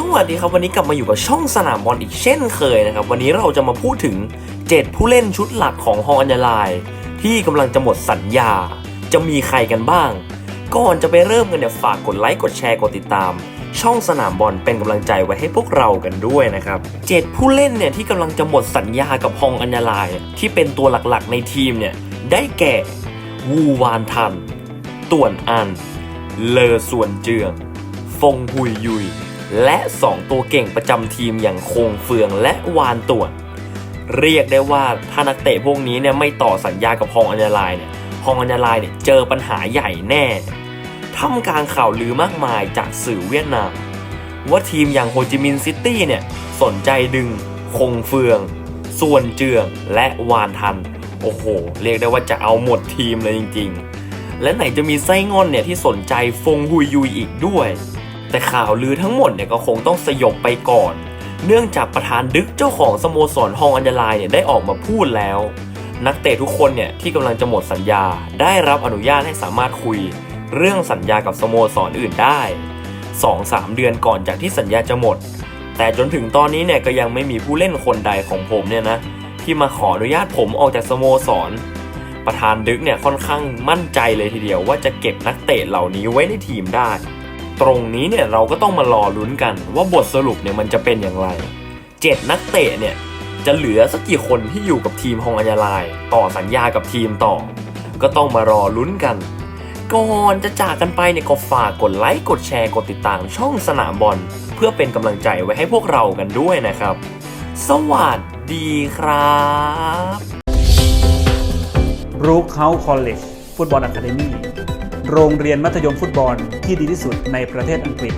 สวัสดีครับวันนี้กลับมาอยู่กับช่องสนามบอลอีกเช่นเคยนะครับ วันนี้เราจะมาพูดถึง 7 ผู้เล่นชุดหลักของฮองอัญญาลาย ที่กำลังจะหมดสัญญา จะมีใครกันบ้าง ก่อนจะไปเริ่มกันเนี่ยฝากกดไลค์กดแชร์กดติดตาม ช่องสนามบอลเป็นกำลังใจไว้ให้พวกเรากันด้วยนะครับเจ็ดผู้เล่นเนี่ยที่กำลังจะหมดสัญญากับฮองอัญญาลาย ที่เป็นตัวหลักๆในทีมเนี่ยได้แก่วูวานทันต่วนอัน เลอส่วนเจือง ฟงหุยยุย และ 2 ตัวเก่งประจำทีมอย่างคงเฟืองและวานต่วน เรียกได้ว่าถ้านักเตะพวกนี้เนี่ยไม่ต่อสัญญากับฮองอัญญาลายเนี่ยฮองอัญญาลายเนี่ยเจอปัญหาใหญ่แน่ท่ามกลางข่าวลือมากมายจากสื่อเวียดนาม ว่าทีมอย่างโฮจิมินห์ซิตี้เนี่ยสนใจดึง คงเฟือง ส่วนเจืองและวานทัน โอ้โห เรียกได้ว่าจะเอาหมดทีมเลยจริง ๆ และไหนจะมีไส้งอนเนี่ยที่สนใจฟงฮุยยุยอีกด้วย แต่ข่าวลือทั้งหมดเนี่ยก็คงต้องสยบไปก่อน เนื่องจากประธานดึกเจ้าของสโมสรฮองอัญญาลายเนี่ยได้ออกมาพูดแล้ว นักเตะทุกคนเนี่ยที่กำลังจะหมดสัญญา ได้รับอนุญาตให้สามารถคุย เรื่องสัญญากับสโมสรอื่นได้ 2-3 เดือนก่อนจากที่สัญญาจะหมด แต่จนถึงตอนนี้เนี่ยก็ยังไม่มีผู้เล่นคนใดของผมเนี่ยนะที่มาขออนุญาตผมออกจากสโมสรประธานดึกเนี่ยค่อนข้างมั่นใจเลยทีเดียวว่าจะเก็บนักเตะเหล่านี้ไว้ในทีมได้ ตรงนี้เนี่ยเราก็ต้องมารอลุ้นกันว่าบทสรุปเนี่ยมันจะเป็นอย่างไรเจ็ดนักเตะเนี่ยจะเหลือสักกี่คนที่อยู่กับทีมฮองอัญญาลายต่อสัญญากับทีมต่อ ก็ต้องมารอลุ้นกัน ก่อนจะจากกันไปเนี่ยก็ฝากกดไลค์กดแชร์กดติดตามช่องสนามบอล เพื่อเป็นกำลังใจไว้ให้พวกเรากันด้วยนะครับ สวัสดีครับบรูคเฮาส์คอลเลจฟุตบอลอะคาเดมี โรงเรียนมัธยมฟุตบอลที่ดีที่สุดในประเทศอังกฤษ